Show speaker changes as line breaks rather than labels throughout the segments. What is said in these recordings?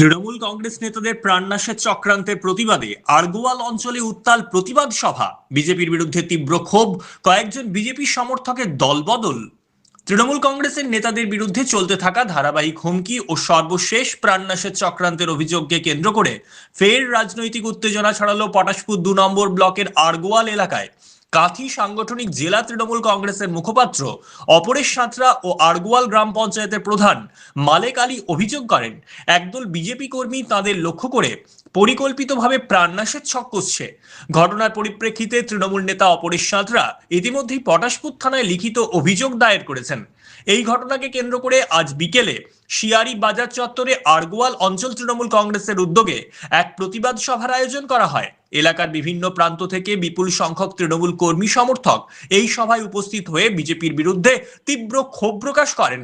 তৃণমূল কংগ্রেস নেতাদের প্রাণনাশের চক্রান্তের প্রতিবাদে আরগোয়াল অঞ্চলে উত্তাল প্রতিবাদ সভা। বিজেপির বিরুদ্ধে তীব্র ক্ষোভ, কয়েকজন বিজেপি সমর্থকের দলবদল। তৃণমূল কংগ্রেসের নেতাদের বিরুদ্ধে চলতে থাকা ধারাবাহিক হুমকি ও সর্বশেষ প্রাণনাশের চক্রান্তের অভিযোগকে কেন্দ্র করে ফের রাজনৈতিক উত্তেজনা ছড়ালো পটাশপুর দু নম্বর ব্লকের আরগোয়াল এলাকায়। কাথি সাংগঠনিক জেলা তৃণমূল কংগ্রেসের মুখপাত্র, অপরেশ সাঁতরা ও আরগোয়াল গ্রাম পঞ্চায়েতের প্রধান মালেক আলী অভিযোগ করেন, একদল বিজেপি কর্মী তাদের লক্ষ্য করে পরিকল্পিতভাবে প্রাণনাশের ছক কষছে। ঘটনার পরিপ্রেক্ষিতে তৃণমূল নেতা অপরেশ সাঁতরা ইতিমধ্যেই পটাশপুর থানায় লিখিত অভিযোগ দায়ের করেছেন। এই ঘটনাকে কেন্দ্র করে আজ বিকেলে শিয়ারি বাজার চত্বরে আরগোয়াল অঞ্চল তৃণমূল কংগ্রেসের উদ্যোগে এক প্রতিবাদ সভার আয়োজন করা হয়। এলাকার বিভিন্ন প্রান্ত থেকে বিপুল সংখ্যক তৃণমূল কর্মী সমর্থক এই সভায় উপস্থিত হয়ে বিজেপির বিরুদ্ধে তীব্র ক্ষোভ প্রকাশ করেন।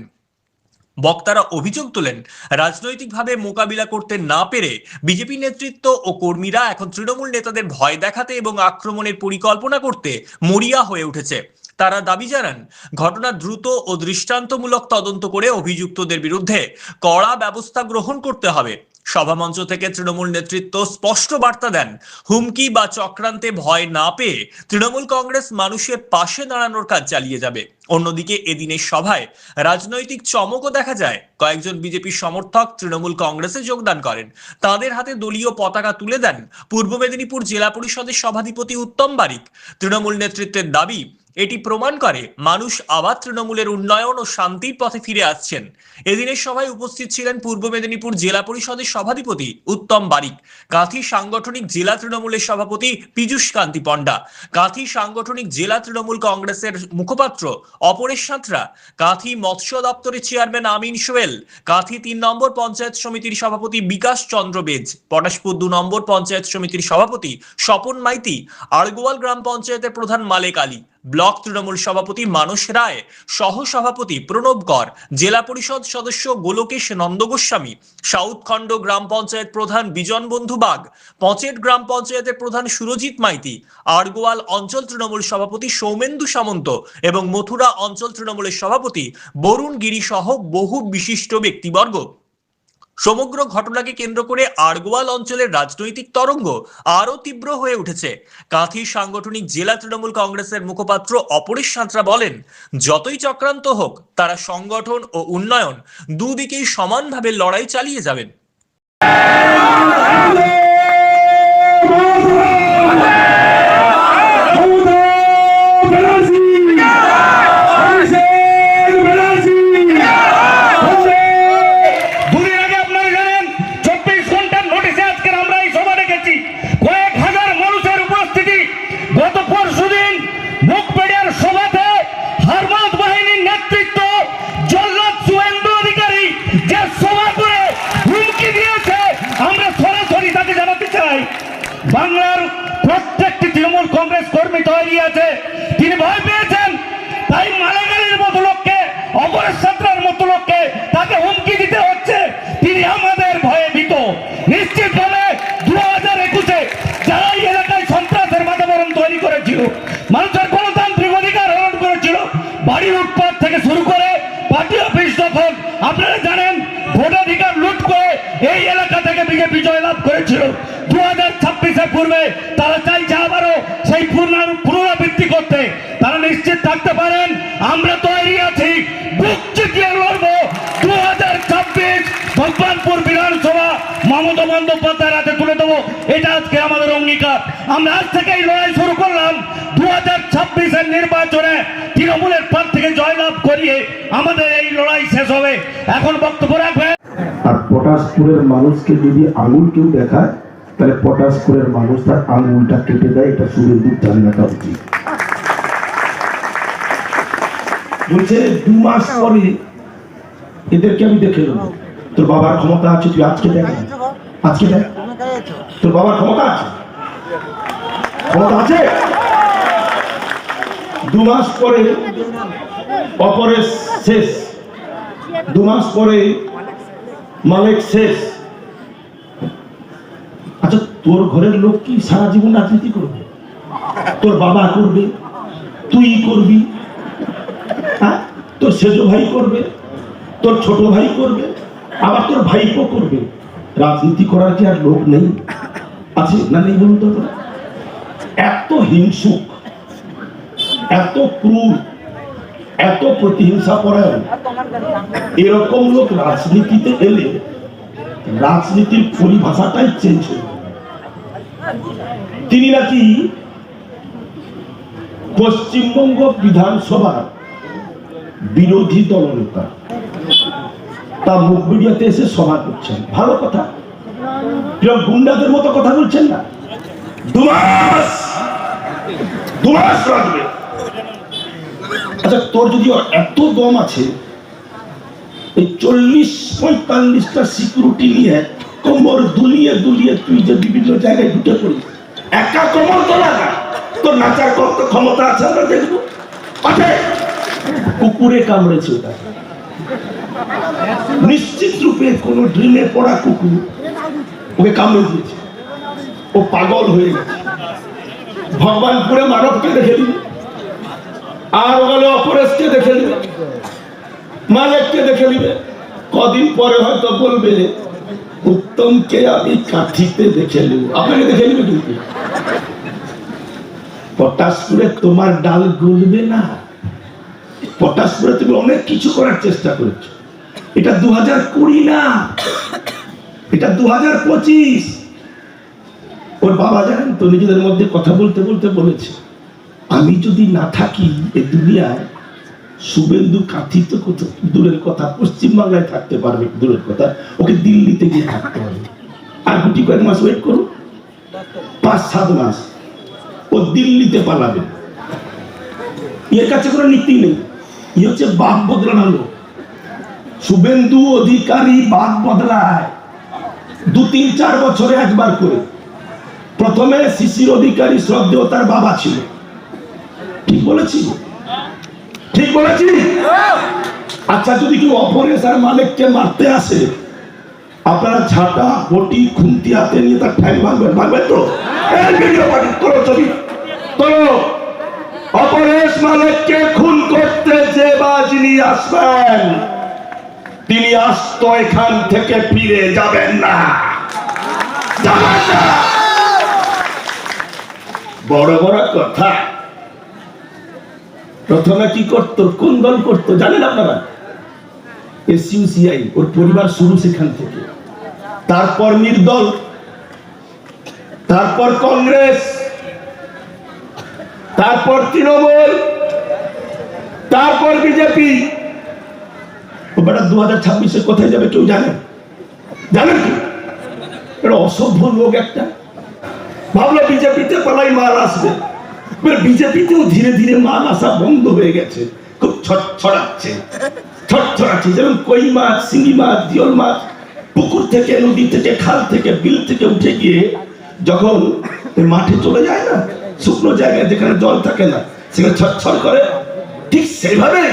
বক্তারা অভিযোগ তোলেন, রাজনৈতিকভাবে মোকাবিলা করতে না পেরে বিজেপি নেতৃত্ব ও কর্মীরা এখন তৃণমূল নেতাদের ভয় দেখাতে এবং আক্রমণের পরিকল্পনা করতে মরিয়া হয়ে উঠেছে। তারা দাবি জানান, ঘটনা দ্রুত ও দৃষ্টান্তমূলক তদন্ত করে অভিযুক্তদের বিরুদ্ধে কড়া ব্যবস্থা গ্রহণ করতে হবে। সভামঞ্চ থেকে তৃণমূল নেতৃত্ব স্পষ্ট বার্তা দেন, হুমকি বা চক্রান্তে ভয় না পেয়ে তৃণমূল কংগ্রেস মানুষের পাশে দাঁড়ানোর কাজ চালিয়ে যাবে। অন্যদিকে এদিনের সভায় রাজনৈতিক চমকও দেখা যায়। কয়েকজন বিজেপি সমর্থক তৃণমূল কংগ্রেসে যোগদান করেন। তাদের হাতে দলীয় পতাকা তুলে দেন পূর্ব মেদিনীপুর জেলা পরিষদের সভাধিপতি উত্তম বারিক। তৃণমূল নেতৃত্বের দাবি এটি প্রমাণ করে মানুষ আবার তৃণমূলের উন্নয়ন ও শান্তির পথে ফিরে আসছেন। এদিনের সভায় উপস্থিত ছিলেন পূর্ব মেদিনীপুর জেলা পরিষদের সভাধিপতি উত্তম বারিক, কাঁথি সাংগঠনিক জেলা তৃণমূলের সভাপতি পীযূষ কান্তি পণ্ডা, কাঁথি সাংগঠনিক জেলা তৃণমূল কংগ্রেসের মুখপাত্র অপরেশ সাঁতরা, কাঁথি মৎস্য দপ্তরের চেয়ারম্যান আমিন সোয়েল কাঁথি তিন নম্বর পঞ্চায়েত সমিতির সভাপতি বিকাশ চন্দ্র বেজ, পটাশপুর দু নম্বর পঞ্চায়েত সমিতির সভাপতি স্বপন মাইতি, আড়গোয়াল গ্রাম পঞ্চায়েতের প্রধান মালেক আলী ব্লক তৃণমূল সভাপতি মানস রায় সহ সভাপতি প্রণব কর, জেলা পরিষদ সদস্য গোলকেশ নন্দগোস্বামী সাউথ খণ্ড গ্রাম পঞ্চায়েত প্রধান বিজন বন্ধু বাগ পঁচেট গ্রাম পঞ্চায়েতের প্রধান সুরজিৎ মাইতি, আরগোয়াল অঞ্চল তৃণমূল সভাপতি সৌমেন্দু সামন্ত এবং মথুরা অঞ্চল তৃণমূলের সভাপতি বরুণ গিরি সহ বহু বিশিষ্ট ব্যক্তিবর্গ। সমগ্র ঘটনাকে কেন্দ্র করে আরগোয়াল অঞ্চলের রাজনৈতিক তরঙ্গ আরও তীব্র হয়ে উঠেছে। কাঁথি সাংগঠনিক জেলা তৃণমূল কংগ্রেসের মুখপাত্র অপরেশ সাঁতরা বলেন, যতই চক্রান্ত হোক, তারা সংগঠন ও উন্নয়ন দুদিকেই সমানভাবে লড়াই চালিয়ে যাবেন
দুদিন আগে আপনারা জানেন চব্বিশ ঘণ্টার নোটিশে আজকে আমরা এই সভা রেখেছি কয়েক হাজার মানুষের উপস্থিতি গত পরশু দিন মুখপেড়িয়ার সভাতে হারমাদ বাহিনীর নেতৃত্ব জল্লাদ সুয়েন্দ্র অধিকারী যে সভা করে হুমকি দিয়েছে আমরা সরাসরি তাকে জানাতে চাই বাংলার প্রত্যেকটি তৃণমূল কংগ্রেস কর্মী তৈরি আছে। তিনি ভয় পেয়েছেন। তাই মালাগাড়ির মতো লোককে অপরেশ সাঁতরার মতো লোককে তাকে হুমকি দিতে হচ্ছে। তিনি আমাদের ভয়ে ভীত। নিশ্চিতভাবে দু হাজার একুশে যারা এই এলাকায় সন্ত্রাসের বাতাবরণ তৈরি করেছিল, মানুষের গণতান্ত্রিক অধিকার হরণ করেছিল, বাড়ির উৎপাদ থেকে শুরু করে পার্টি অফিস দখল, আপনারা জানেন, ভোটাধিকার লুট করে এই এলাকা বিজেপি জয়লাভ করেছিল। দু হাজার পূর্বে তারা চাইছে আবারও সেই পুনর- পুনরাবৃত্তি করতে। তারা নিশ্চিত থাকতে পারেন, আমরা তৈরি আছি মমতা তুলে দেবো। এটা আজকে আমাদের আমরা আজ থেকেই লড়াই শুরু করলাম। তৃণমূলের প্রার্থীকে জয়লাভ করিয়ে আমাদের এই লড়াই শেষ হবে। এখন বক্তব্য রাখবেন
আর পটাশপুরের মানুষকে যদি আঙুল কেউ দেখায়, তাহলে পটাশপুরের মানুষ তার আঙুলটা কেটে দেয়, এটা শুভেন্দু জানে রাখা উচিত। বলছে, দু মাস পরে এদেরকে আমি দেখে নেব। তোর বাবার ক্ষমতা আছে, তুই আজকে দেখ। আজকে দেখ। তোর বাবার ক্ষমতা আছে? ক্ষমতা আছে? দু মাস পরে অপরেশ শেষ। দু মাস পরে মালিক শেষ। আচ্ছা তোর ঘরের লোক কি সারা জীবন রাজনীতি করবে? তোর বাবা করবে? তুই করবি? তোর সেজ ভাই করবে? তোর ছোট ভাই করবে? আবার তোর ভাইপো করবে? রাজনীতি করার কি আর লোক নেই? আছে না নেই বলুন তো এত হিংসুক, এত ক্রূর এত প্রতিহিংসা পরায়ণ এরকম লোক রাজনীতিতে এলে রাজনীতির পরিভাষাটাই চেঞ্জ হয়ে তিনি নাকি পশ্চিমবঙ্গ বিধানসভার বিরোধী দলনেতা তা মুখ মিডিয়াতে এসে সভা করছেন। ভালো কথা। গুন্ডাদের মতো কথা বলছেন না। দুমাস! দুমাস লাগবে আচ্ছা তোর যদি এত দম আছে, এই চল্লিশ পঁয়তাল্লিশটা সিকিউরিটি নিয়ে কোমর দুলিয়ে দুলিয়ে তুই যে বিভিন্ন জায়গায় ঢুকে পড়িস একা কোমর তো লাগা? তোর নাচার কত ক্ষমতা আছে আমরা দেখব। আছে কুকুরে কামড়েছে ওটা। নিশ্চিত রূপে কোনো ড্রিমে পড়া কুকুর ওকে কামড়ে দিয়েছে। ও পাগল হয়ে গেছে। ভগবান ভগবানপুরে মানবকে দেখে দিবে আর ওখানে অপরেশকে দেখে নিবে দেখে নিবে। কদিন পরে হয়তো বলবে উত্তমকে আমি কাঠিতে দেখে নেব? আপনাকে দেখে নিবে কিন্তু। পটাশপুরে তোমার ডাল গলবে না। পটাশপুরে তুমি অনেক কিছু করার চেষ্টা করেছ। এটা দু হাজার কুড়ি না। এটা দু হাজার পঁচিশ। ওর বাবা জানেন তো, নিজেদের মধ্যে কথা বলতে বলতে বলেছে। আমি যদি না থাকি এই দুনিয়ায় শুভেন্দু কাঠি তো দূরের কথা, পশ্চিমবাংলায় থাকতে পারবে দূরের কথা? ওকে দিল্লিতে গিয়ে থাকতে হবে। আর গুটি কয়েক মাস ওয়েট করুন। পাঁচ, সাত মাস। ও দিল্লিতে পালাবে। এর কাছে কোনো নীতি নেই। ই হচ্ছে বাপ বদলানো লোক। শুভেন্দু অধিকারী বাপ বদলায়। দু, তিন, চার বছরে একবার করে। প্রথমে শিশির অধিকারী শ্রদ্ধেয় তার বাবা ছিল ঠিক বলেছি? ঠিক বলেছি? আচ্ছা যদি কেউ অপরেশন মালিককে মারতে আসে, আপনারা ঝাঁটা, বটি, খুন্তি হাতে নিয়ে তার ঠ্যাং তো? অপরেশ মালিককে খুন করতে যে বাজ নিয়ে আসবেন, তিনি আস্ত এখান থেকে ফিরে যাবেন না। বড় বড় কথা। প্রথমে কি করতো? কোন দল করতো? জানেন আপনারা? এসইউসিআই ওর পরিবার শুরু সেখান থেকে। তারপর নির্দল। তারপর কংগ্রেস। তারপর তৃণমূল। তারপর বিজেপি। ওটা দু হাজার ছাব্বিশে কোথায় যাবে কেউ জানে? জানেন কি? এটা অসভ্য লোক একটা। ভাবলো বিজেপিতে পালাই মাল আসবে। বিজেপিতেও ধীরে ধীরে মাল আসা বন্ধ হয়ে গেছে। খুব ছড়াচ্ছে। ছড়াচ্ছে। যেমন কই মাছ, শিঙি মাছ দিওল মাছ, পুকুর থেকে, নদী থেকে, খাল থেকে, বিল থেকে উঠে গিয়ে যখন মাঠে চলে যায় না, শুকনো জায়গায় যেখানে জল থাকে না, সেখানে ছটছট করে, ঠিক সেভাবেই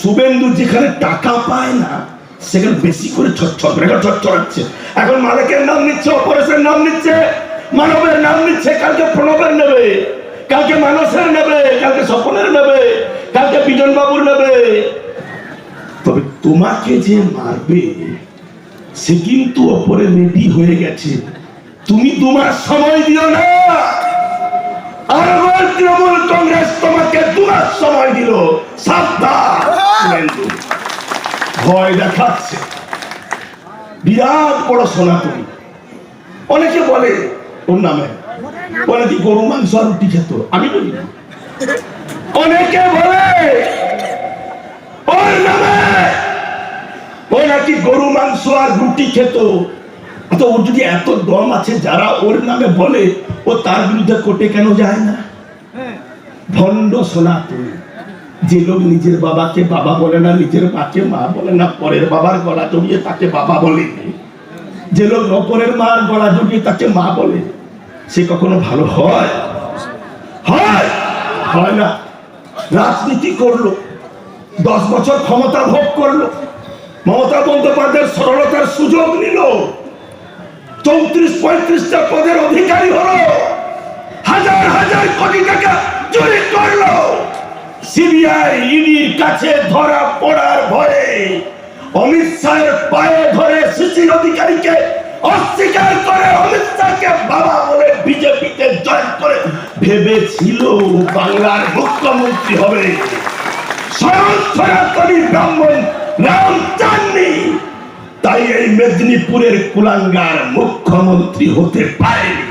শুভেন্দু যেখানে টাকা পায় না, সেখানে বেশি করে ছটছট করে। ছটছড়াচ্ছে এখন মালিকের নাম নিচ্ছে অপারেশন নাম নিচ্ছে, মানবের নাম নিচ্ছে, কালকে প্রণবের নেবে। কালকে মানসের নেবে, কালকে স্বপনের নেবে, কালকে বিজন বাবুর নেবে। তবে তোমাকে যে মারবে, সে কিন্তু ওপরে রেডি হয়ে গেছে। তুমি তোমার সময় দিও না। আর কংগ্রেস তোমাকে দুমাস সময়। ভয় দেখাচ্ছে। বিরাট বড় সনাতনী অনেকে বলে, ওর নামে কি গরু মাংস আর রুটি খেত? আমি বলি। অনেকে বলে, ওর নামে ও নাকি গরু মাংস আর রুটি খেত? তো ওর যদি এত দম আছে, যারা ওর নামে বলে, ও তার বিরুদ্ধে কোর্টে কেন যায় না? ভণ্ড সনাতন। যে লোক নিজের বাবাকে বাবা বলে না, নিজের মাকে মা বলে না, পরের বাবার গলা জড়িয়ে তাকে বাবা বলে। যে লোক অপরের মার গলা জড়িয়ে তাকে মা বলে। সে কখনো ভালো হয়? হয়? হয় না। রাজনীতি করল, দশ বছর ক্ষমতা ভোগ করল, মমতা বন্দ্যোপাধ্যায়ের সরলতার সুযোগ নিল, চৌত্রিশ, পঁয়ত্রিশটা পদের অধিকারী হলো, হাজার হাজার কোটি টাকা চুরি করল। সিবিআই ইডির কাছে ধরা পড়ার ভয়ে অমিত শাহের পায়ে ধরে শিশির অধিকারীকে অস্বীকার করে অমিত শাহকে বাবা বলে বিজেপিতে জয়েন করে ভেবেছিল বাংলার মুখ্যমন্ত্রী হবে। স্বয়ং সনাতনী ব্রাহ্মণ রাম চাননি। তাই এই মেদিনীপুরের কুলাঙ্গার মুখ্যমন্ত্রী হতে পারেনি।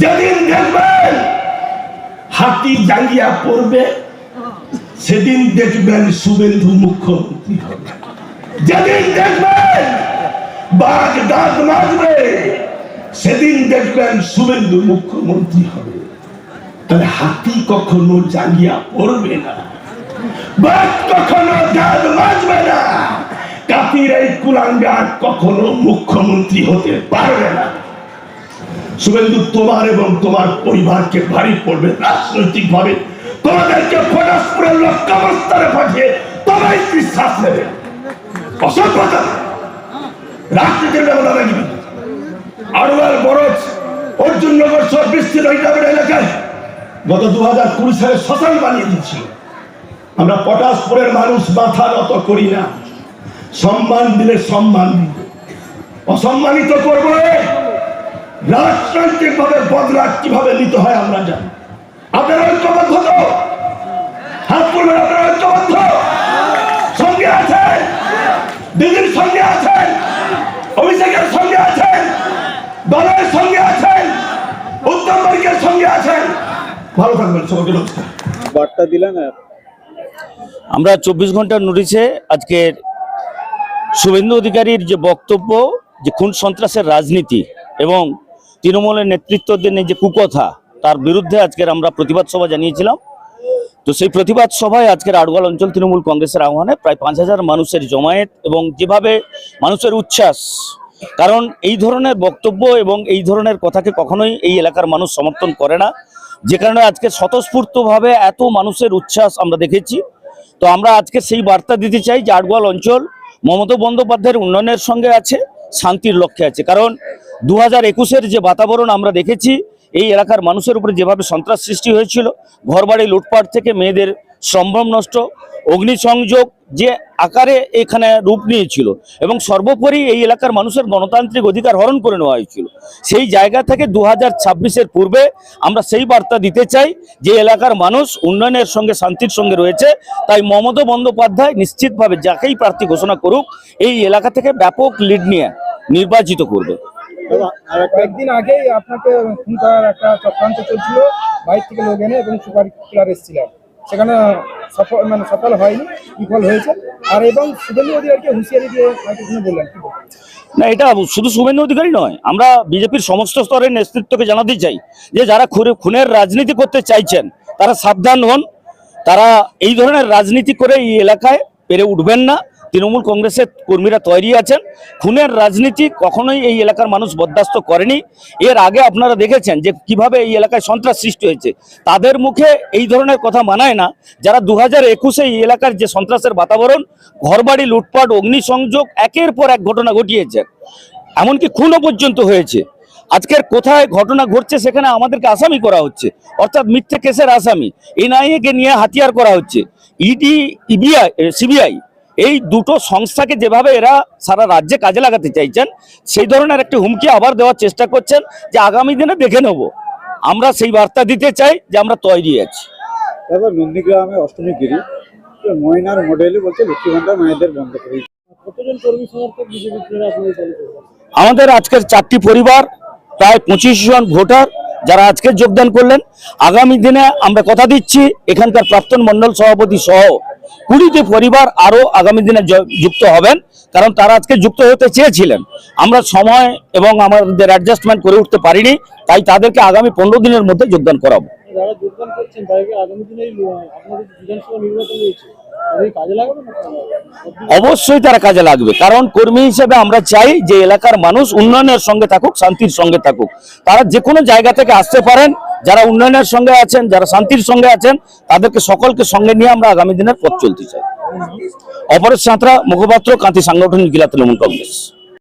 যেদিন দেখবেন হাতি জাঙ্গিয়া পড়বে, সেদিন দেখবেন শুভেন্দু মুখ্যমন্ত্রী হবে। যেদিন দেখবেন দাঁত মাজবে সেদিন দেখবেন শুভেন্দু মুখ্যমন্ত্রী হবে। তাহলে হাতি কখনো পড়বে না। বাঘ কখনো না। কাতির এই কুলাঙ্গার কখনো মুখ্যমন্ত্রী হতে পারবে না। শুভেন্দু, তোমার এবং তোমার পরিবারকে ভারী পড়বে রাজনৈতিক ভাবে তোমাদেরকে ফটাসপুরের লক্ষ্যাবস্থানে পাঠিয়ে তোমায় বিশ্বাস নেবে অসভ্যতা। এলাকায়। গত কুড়ি সালে শ্মশান বানিয়ে আমরা পটাশপুরের মানুষ, মাথা করি না। সম্মান দিলে সম্মান অসম্মানিত করব রাজনৈতিক ভাবে বদলা কীভাবে নিতে হয় আমরা জানি। আপনারা হাত আপনারা সঙ্গে আছেন? দিদির সঙ্গে আছেন? অভিষেকের সঙ্গে আছেন দলের সঙ্গে আছেন উত্তম বর্গের সঙ্গে আছেন। ভালো থাকবেন সবাইকে নমস্কার।
বার্তা দিলেন
আমরা চব্বিশ ঘণ্টার নোটিশে আজকের শুভেন্দু অধিকারীর যে বক্তব্য যে খুন সন্ত্রাসের রাজনীতি এবং তৃণমূলের নেতৃত্বদের যে কুকথা তার বিরুদ্ধে আজকের আমরা প্রতিবাদ সভা জানিয়েছিলাম। তো সেই প্রতিবাদ সভায় আজকের আড়ুয়াল অঞ্চল তৃণমূল কংগ্রেসের আহ্বানে প্রায় পাঁচ হাজার মানুষের জমায়েত এবং যেভাবে মানুষের উচ্ছ্বাস, কারণ এই ধরনের বক্তব্য এবং এই ধরনের কথাকে কখনোই এই এলাকার মানুষ সমর্থন করে না। যে কারণে আজকে স্বতঃস্ফূর্তভাবে এত মানুষের উচ্ছ্বাস আমরা দেখেছি। তো আমরা আজকে সেই বার্তা দিতে চাই যে আটগোয়াল অঞ্চল মমতা বন্দ্যোপাধ্যায়ের উন্নয়নের সঙ্গে আছে, শান্তির লক্ষ্যে আছে। কারণ দু হাজার যে বাতাবরণ আমরা দেখেছি এই এলাকার মানুষের উপরে যেভাবে সন্ত্রাস সৃষ্টি হয়েছিল, ঘরবাড়ি লুটপাট থেকে মেয়েদের সম্ভ্রম নষ্ট, অগ্নিসংযোগ যে আকারে এখানে রূপ নিয়েছিল এবং সর্বোপরি এই এলাকার মানুষের গণতান্ত্রিক অধিকার হরণ করে নেওয়া হয়েছিল। সেই জায়গা থেকে দু হাজার পূর্বে আমরা সেই বার্তা দিতে চাই যে এলাকার মানুষ উন্নয়নের সঙ্গে শান্তির সঙ্গে রয়েছে, তাই মমতা বন্দ্যোপাধ্যায় নিশ্চিতভাবে যাকেই প্রার্থী ঘোষণা করুক, এই এলাকা থেকে ব্যাপক লিড নিয়ে নির্বাচিত করবে।
কয়েকদিন আগেই আপনাকে খুন করার একটা চক্রান্ত চলছিল বাইক থেকে লোক এনে এবং সুপার কিলার এসেছিলেন। সেখানে সফল মানে সফল হয়নি বিফল হয়েছে। আর এবং শুভেন্দু অধিকারীকে হুঁশিয়ারি দিয়ে মাইক্রোফোনে বললেন কি
না এটা শুধু শুভেন্দু অধিকারী নয় আমরা বিজেপির সমস্ত স্তরের নেতৃত্বকে জানাতে চাই যে যারা খুনের রাজনীতি করতে চাইছেন তারা সাবধান হন। তারা এই ধরনের রাজনীতি করে এই এলাকায় পেরে উঠবেন না। তৃণমূল কংগ্রেসের কর্মীরা তৈরি আছেন। খুনের রাজনীতি কখনোই এই এলাকার মানুষ বরদাস্ত করেনি। এর আগে আপনারা দেখেছেন যে কীভাবে এই এলাকায় সন্ত্রাস সৃষ্টি হয়েছে। তাদের মুখে এই ধরনের কথা মানায় না। যারা দু হাজার একুশে এই এলাকার যে সন্ত্রাসের বাতাবরণ, ঘরবাড়ি, লুটপাট, অগ্নিসংযোগ, একের পর এক ঘটনা ঘটিয়েছে। এমনকি খুনও পর্যন্ত হয়েছে। আজকের কোথায় ঘটনা ঘটছে সেখানে আমাদেরকে আসামি করা হচ্ছে। অর্থাৎ মিথ্যে কেসের আসামি। এনআইএ কে নিয়ে হাতিয়ার করা হচ্ছে। ইডি, ইবিআই সিবিআই এই দুটো সংস্থাকে যেভাবে এরা সারা রাজ্যে কাজে লাগাতে চাইছেন সেই ধরনের একটি হুমকি আবার দেওয়ার চেষ্টা করছেন যে আগামী দিনে দেখে নেব। আমরা সেই বার্তা দিতে চাই যে আমরা তৈরি আছি।
তারপর নন্দীগ্রামে অষ্টমী গিরি ময়নার মডেলে বলছে লক্ষ্মী ভান্ডার মায়েদের বন্ধ করে?
আমাদের আজকের চারটি পরিবার প্রায় পঁচিশ জন ভোটার যারা আজকে যোগদান করলেন। আগামী দিনে আমরা কথা দিচ্ছি এখানকার প্রাক্তন মন্ডল সভাপতি সহ কুড়িটি পরিবার আরও আগামী দিনে যুক্ত হবেন কারণ তারা আজকে যুক্ত হতে চেয়েছিলেন। আমরা সময় এবং আমাদের অ্যাডজাস্টমেন্ট করে উঠতে পারিনি তাই তাদেরকে আগামী পনেরো দিনের মধ্যে যোগদান করাবো। অবশ্যই তারা কাজে লাগবে কারণ কর্মী হিসেবে আমরা চাই যে এলাকার মানুষ উন্নয়নের সঙ্গে থাকুক শান্তির সঙ্গে থাকুক। তারা যে কোনো জায়গা থেকে আসতে পারেন যারা উন্নয়নের সঙ্গে আছেন, যারা শান্তির সঙ্গে আছেন, তাদেরকে সকলকে সঙ্গে নিয়ে আমরা আগামী দিনের পথ চলতে চাই। অপরেশ সাঁতরা, মুখপাত্র কান্তি সাংগঠনিক, জেলা তৃণমূল কংগ্রেস।